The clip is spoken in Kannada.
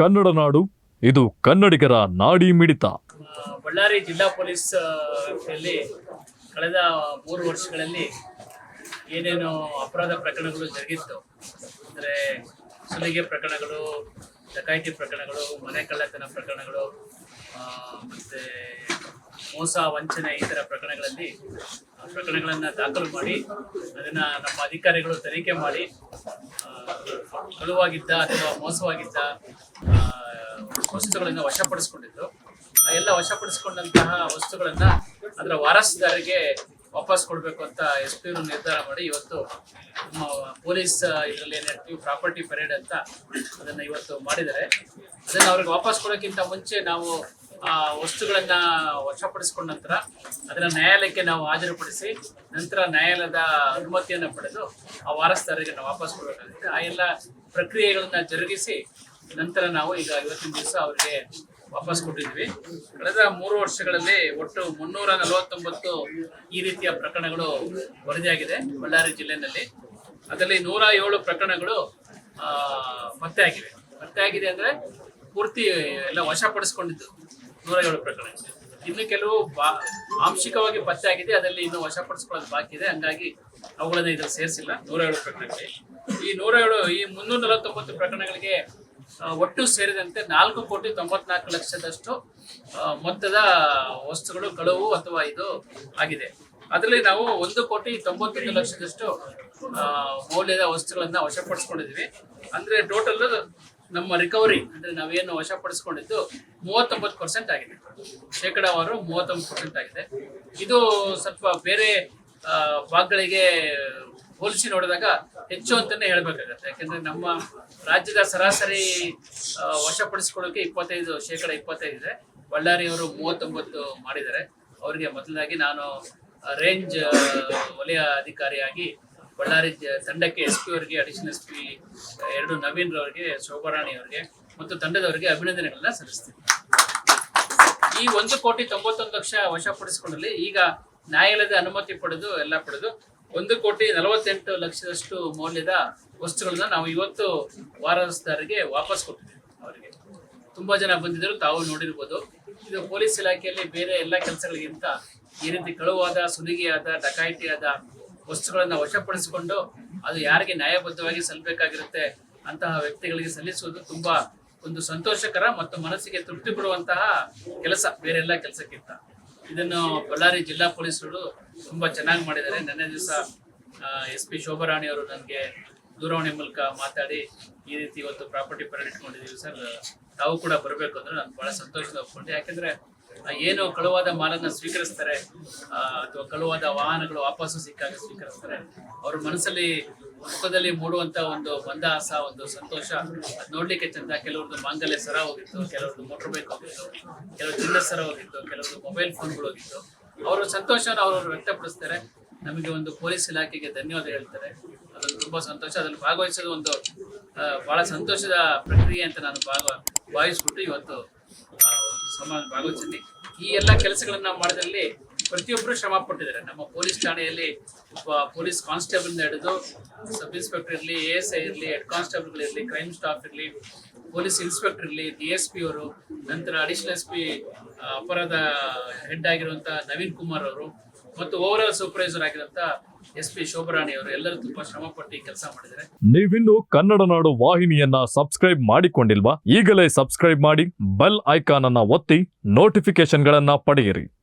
ಕನ್ನಡ ನಾಡು, ಇದು ಕನ್ನಡಿಗರ ನಾಡಿ ಮಿಡಿತ. ಬಳ್ಳಾರಿ ಜಿಲ್ಲಾ ಪೊಲೀಸ್ ಕಳೆದ ಮೂರು ವರ್ಷಗಳಲ್ಲಿ ಏನೇನು ಅಪರಾಧ ಪ್ರಕರಣಗಳು ಜರುಗಿತ್ತು. ಅಂದರೆ ಸುಲಿಗೆ ಪ್ರಕರಣಗಳು, ಡಕಾಯಿತಿ ಪ್ರಕರಣಗಳು, ಮನೆ ಕಳ್ಳತನ ಪ್ರಕರಣಗಳು ಮತ್ತು ಮೋಸ, ವಂಚನೆ ಈ ಥರ ಪ್ರಕರಣಗಳಲ್ಲಿ ಪ್ರಕರಣಗಳನ್ನು ದಾಖಲು ಮಾಡಿ, ಅದನ್ನ ನಮ್ಮ ಅಧಿಕಾರಿಗಳು ತನಿಖೆ ಮಾಡಿ ಕಳುವಾಗಿದ್ದ ಅಥವಾ ಮೋಸವಾಗಿದ್ದ ವಸ್ತುಗಳನ್ನು ವಶಪಡಿಸ್ಕೊಂಡಿದ್ದು. ಆ ಎಲ್ಲ ವಶಪಡಿಸಿಕೊಂಡಂತಹ ವಸ್ತುಗಳನ್ನ ಅದರ ವಾರಸುದಾರರಿಗೆ ವಾಪಸ್ ಕೊಡಬೇಕು ಅಂತ ಎಸ್ ಪಿ ನಿರ್ಧಾರ ಮಾಡಿ ಇವತ್ತು ನಮ್ಮ ಪೊಲೀಸ್ ಇದರಲ್ಲಿ ಏನು ಪ್ರಾಪರ್ಟಿ ಪರೇಡ್ ಅಂತ ಅದನ್ನ ಇವತ್ತು ಮಾಡಿದ್ದಾರೆ. ಅದನ್ನು ಅವ್ರಿಗೆ ವಾಪಸ್ ಕೊಡೋಕ್ಕಿಂತ ಮುಂಚೆ ನಾವು ವಸ್ತುಗಳನ್ನ ವಶಪಡಿಸಿಕೊಂಡ ನಂತರ ಅದನ್ನ ನ್ಯಾಯಾಲಯಕ್ಕೆ ನಾವು ಹಾಜರುಪಡಿಸಿ ನಂತರ ನ್ಯಾಯಾಲಯದ ಅನುಮತಿಯನ್ನು ಪಡೆದು ಆ ವಾರಸ್ದಾರರಿಗೆ ನಾವು ವಾಪಸ್ ಕೊಡಬೇಕಾಗುತ್ತೆ. ಆ ಎಲ್ಲ ಪ್ರಕ್ರಿಯೆಗಳನ್ನ ಜರುಗಿಸಿ ನಂತರ ನಾವು ಈಗ ಇವತ್ತಿನ ದಿವಸ ಅವರಿಗೆ ವಾಪಸ್ ಕೊಟ್ಟಿದ್ವಿ. ಕಳೆದ ಮೂರು ವರ್ಷಗಳಲ್ಲಿ ಒಟ್ಟು ಮುನ್ನೂರ ನಲವತ್ತೊಂಬತ್ತು ಈ ರೀತಿಯ ಪ್ರಕರಣಗಳು ವರದಿಯಾಗಿದೆ ಬಳ್ಳಾರಿ ಜಿಲ್ಲೆನಲ್ಲಿ ಅದರಲ್ಲಿ ನೂರ ಏಳು ಪ್ರಕರಣಗಳು ಪತ್ತೆ ಆಗಿವೆ. ಪತ್ತೆ ಆಗಿದೆ ಅಂದ್ರೆ ಪೂರ್ತಿ ಎಲ್ಲ ವಶಪಡಿಸ್ಕೊಂಡಿದ್ದು. ನೂರ ಏಳು ಪ್ರಕರಣ ಇನ್ನು ಕೆಲವು ಆಂಶಿಕವಾಗಿ ಪತ್ತೆ ಆಗಿದೆ, ಅದರಲ್ಲಿ ಇನ್ನು ವಶಪಡಿಸಿಕೊಳ್ಳೋದು ಬಾಕಿ ಇದೆ. ಹಂಗಾಗಿ ಅವುಗಳನ್ನ ಇದ್ರಲ್ಲಿ ಸೇರಿಸಿಲ್ಲ. ನೂರ ಏಳು ಪ್ರಕರಣಗಳಿಗೆ ಈ ನೂರ ಏಳು ಈ ಮುನ್ನೂರ ನಲವತ್ತೊಂಬತ್ತು ಪ್ರಕರಣಗಳಿಗೆ ಒಟ್ಟು ಸೇರಿದಂತೆ ನಾಲ್ಕು ಕೋಟಿ ತೊಂಬತ್ನಾಲ್ಕು ಲಕ್ಷದಷ್ಟು ಮೊತ್ತದ, ವಸ್ತುಗಳು ಕಳುವು ಅಥವಾ ಇದು ಆಗಿದೆ. ಅದರಲ್ಲಿ ನಾವು ಒಂದು ಕೋಟಿ ತೊಂಬತ್ತೊಂದು ಲಕ್ಷದಷ್ಟು ಮೌಲ್ಯದ ವಸ್ತುಗಳನ್ನ ವಶಪಡಿಸ್ಕೊಂಡಿದ್ವಿ ಅಂದ್ರೆ ಟೋಟಲ್ ನಮ್ಮ ರಿಕವರಿ ಅಂದ್ರೆ ನಾವೇನು ವಶಪಡಿಸ್ಕೊಂಡಿದ್ದು ಮೂವತ್ತೊಂಬತ್ತು ಪರ್ಸೆಂಟ್ ಆಗಿದೆ. ಶೇಕಡಾವಾರು ಮೂವತ್ತೊಂಬತ್ತು ಪರ್ಸೆಂಟ್ ಆಗಿದೆ. ಇದು ಸ್ವಲ್ಪ ಬೇರೆ ಭಾಗಗಳಿಗೆ ಹೋಲಿಸಿ ನೋಡಿದಾಗ ಹೆಚ್ಚು ಅಂತಾನೆ ಹೇಳ್ಬೇಕಾಗತ್ತೆ. ಯಾಕೆಂದರೆ ನಮ್ಮ ರಾಜ್ಯದ ಸರಾಸರಿ ವಶಪಡಿಸ್ಕೊಳ್ಳೋಕೆ ಇಪ್ಪತ್ತೈದು, ಶೇಕಡ ಇಪ್ಪತ್ತೈದು ಇದೆ. ಬಳ್ಳಾರಿಯವರು ಮೂವತ್ತೊಂಬತ್ತು ಮಾಡಿದ್ದಾರೆ. ಅವರಿಗೆ ಮೊದಲದಾಗಿ ನಾನು ರೇಂಜ್ ವಲಯ ಅಧಿಕಾರಿಯಾಗಿ ಬಳ್ಳಾರಿ ತಂಡಕ್ಕೆ ಎಸ್ ಪಿ ಅವರಿಗೆ ಅಡಿಷನಲ್ ಎಸ್ ಪಿ ಎರಡು ನವೀನ್ ರವರಿಗೆ, ಶೋಭಾರಾಣಿ ಅವರಿಗೆ ಮತ್ತು ತಂಡದವರಿಗೆ ಅಭಿನಂದನೆಗಳನ್ನ ಸಲ್ಲಿಸ್ತೀನಿ. ಈ ಒಂದು ಕೋಟಿ ತೊಂಬತ್ತೊಂದು ಲಕ್ಷ ವಶಪಡಿಸಿಕೊಂಡಲ್ಲಿ ಈಗ ನ್ಯಾಯಾಲಯದ ಅನುಮತಿ ಪಡೆದು ಎಲ್ಲ ಪಡೆದು ಒಂದು ಕೋಟಿ ನಲವತ್ತೆಂಟು ಲಕ್ಷದಷ್ಟು ಮೌಲ್ಯದ ವಸ್ತುಗಳನ್ನ ನಾವು ಇವತ್ತು ವಾರಸ್ದಾರರಿಗೆ ವಾಪಸ್ ಕೊಟ್ಟಿದ್ದೀವಿ ಅವರಿಗೆ. ತುಂಬಾ ಜನ ಬಂದಿದ್ದರು, ತಾವು ನೋಡಿರ್ಬೋದು. ಇದು ಪೊಲೀಸ್ ಇಲಾಖೆಯಲ್ಲಿ ಬೇರೆ ಎಲ್ಲ ಕೆಲಸಗಳಿಗಿಂತ ಈ ರೀತಿ ಕಳುವಾದ, ಸುಲಿಗೆಯಾದ, ಡಕಾಯಿತಿಯಾದ ವಸ್ತುಗಳನ್ನ ವಶಪಡಿಸಿಕೊಂಡು ಅದು ಯಾರಿಗೆ ನ್ಯಾಯಬದ್ಧವಾಗಿ ಸಲ್ಲಬೇಕಾಗಿರುತ್ತೆ ಅಂತಹ ವ್ಯಕ್ತಿಗಳಿಗೆ ಸಲ್ಲಿಸುವುದು ತುಂಬಾ ಒಂದು ಸಂತೋಷಕರ ಮತ್ತು ಮನಸ್ಸಿಗೆ ತೃಪ್ತಿ ಕೊಡುವಂತಹ ಕೆಲಸ, ಬೇರೆಲ್ಲ ಕೆಲಸಕ್ಕಿಂತ. ಇದನ್ನು ಬಳ್ಳಾರಿ ಜಿಲ್ಲಾ ಪೊಲೀಸರು ತುಂಬಾ ಚೆನ್ನಾಗಿ ಮಾಡಿದ್ದಾರೆ. ನಿನ್ನೆ ದಿವಸ ಎಸ್ ಪಿ ಶೋಭಾರಾಣಿ ಅವರು ನನಗೆ ದೂರವಾಣಿ ಮೂಲಕ ಮಾತಾಡಿ ಈ ರೀತಿ ಇವತ್ತು ಪ್ರಾಪರ್ಟಿ ಪರೇಡ್ ಸರ್. ತಾವು ಕೂಡ ಬರಬೇಕು ಅಂದ್ರೆ ನಾನು ಬಹಳ ಸಂತೋಷದ ಒಪ್ಕೊಂಡೆ. ಯಾಕೆಂದ್ರೆ ಏನು ಕಳುವಾದ ಮಾಲನ್ನ ಸ್ವೀಕರಿಸ್ತಾರೆ ಅಥವಾ ಕಳುವಾದ ವಾಹನಗಳು ವಾಪಸ್ಸು ಸಿಕ್ಕಾಗ ಸ್ವೀಕರಿಸ್ತಾರೆ, ಅವ್ರ ಮನಸ್ಸಲ್ಲಿ, ಮುಖದಲ್ಲಿ ಮೂಡುವಂತ ಒಂದು ಮಂದಹಾಸ ಒಂದು ಸಂತೋಷ, ಅದ್ ನೋಡ್ಲಿಕ್ಕೆ ಚಂದ. ಕೆಲವ್ರದ್ದು ಮಾಂಗಲ್ಯ ಸರ ಹೋಗಿತ್ತು ಕೆಲವ್ರದ್ದು ಮೋಟರ್ ಬೈಕ್ ಹೋಗಿತ್ತು, ಕೆಲವ್ರು ಚಿನ್ನ ಸರ ಹೋಗಿತ್ತು ಕೆಲವ್ರದ್ದು ಮೊಬೈಲ್ ಫೋನ್ಗಳು ಹೋಗಿತ್ತು. ಅವರ ಸಂತೋಷನ ಅವರು ವ್ಯಕ್ತಪಡಿಸ್ತಾರೆ. ನಮಗೆ ಒಂದು ಪೊಲೀಸ್ ಇಲಾಖೆಗೆ ಧನ್ಯವಾದ ಹೇಳ್ತಾರೆ. ಅದೊಂದು ತುಂಬಾ ಸಂತೋಷ. ಅದನ್ನು ಭಾಗವಹಿಸೋದು ಒಂದು ಬಹಳ ಸಂತೋಷದ ಪ್ರಕ್ರಿಯೆ ಅಂತ ನಾನು ಭಾಗ, ಭಾವಿಸ್ಬಿಟ್ಟು ಇವತ್ತು ಆ, ಸಮಾನ ಭಾಗವಹಿಸಿದ್ದೀನಿ ಈ ಎಲ್ಲ ಕೆಲಸಗಳನ್ನ ಮಾಡಿದಲ್ಲಿ ಪ್ರತಿಯೊಬ್ಬರು ಶ್ರಮ ಪಟ್ಟಿದ್ದಾರೆ. ನಮ್ಮ ಪೊಲೀಸ್ ಠಾಣೆಯಲ್ಲಿ ಪೊಲೀಸ್ ಕಾನ್ಸ್ಟೇಬಲ್ ಹಿಡಿದು ಸಬ್ ಇನ್ಸ್ಪೆಕ್ಟರ್ ಇರಲಿ ಎ ಎಸ್ ಐ ಇರಲಿ ಹೆಡ್ ಕಾನ್ಸ್ಟೇಬಲ್ ಇರಲಿ ಕ್ರೈಮ್ ಸ್ಟಾಫ್ ಇರಲಿ ಪೊಲೀಸ್ ಇನ್ಸ್ಪೆಕ್ಟರ್ ಇರಲಿ ಡಿ ಎಸ್ ಪಿ ಅವರು ನಂತರ ಅಡಿಷನಲ್ ಎಸ್ ಪಿ ಅಪರಾಧ ಹೆಡ್ ಆಗಿರುವಂತ ನವೀನ್ ಕುಮಾರ್ ಅವರು ಮತ್ತು ಓವರ್ ಆಲ್ ಸೂಪರ್ವೈಸರ್ ಆಗಿರುವಂತ ನೀವಿನ್ನು ಕನ್ನಡ ನಾಡು ವಾಹಿನಿಯನ್ನ ಸಬ್ಸ್ಕ್ರೈಬ್ ಮಾಡಿಕೊಂಡಿಲ್ವಾ? ಈಗಲೇ ಸಬ್ಸ್ಕ್ರೈಬ್ ಮಾಡಿ ಬೆಲ್ ಐಕಾನ್ ಅನ್ನ ಒತ್ತಿ ನೋಟಿಫಿಕೇಶನ್ಗಳನ್ನ ಪಡೆಯಿರಿ.